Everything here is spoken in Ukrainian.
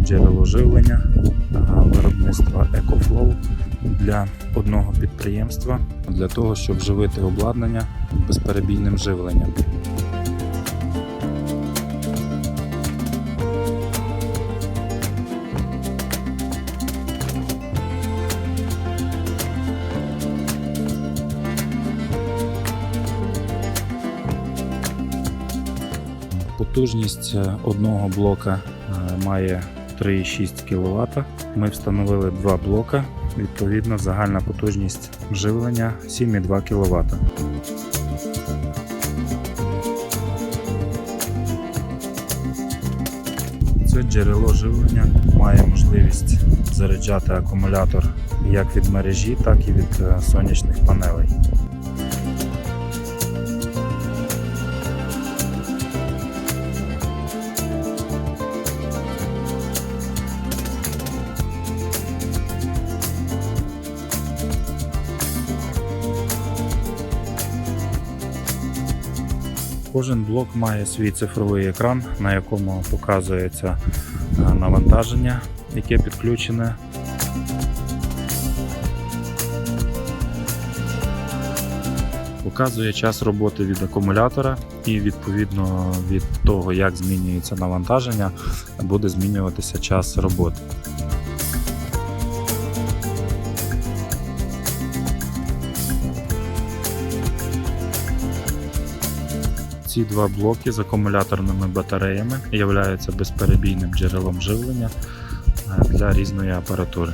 джерело живлення оживлення виробництва EcoFlow для одного підприємства для того, щоб живити обладнання безперебійним живленням. Потужність е, одного блока е, має 3,6 кВт. Ми встановили два блока. Відповідно, загальна потужність живлення 7,2 кВт. Це джерело живлення має можливість заряджати акумулятор як від мережі, так і від е, сонячних панелей. Кожен блок має свій цифровий екран, на якому показується е, навантаження, яке підключене. Показує час роботи від акумулятора і відповідно від того, як змінюється навантаження, буде змінюватися час роботи. Ці два блоки з акумуляторними батареями являються безперебійним джерелом живлення е, для різної апаратури.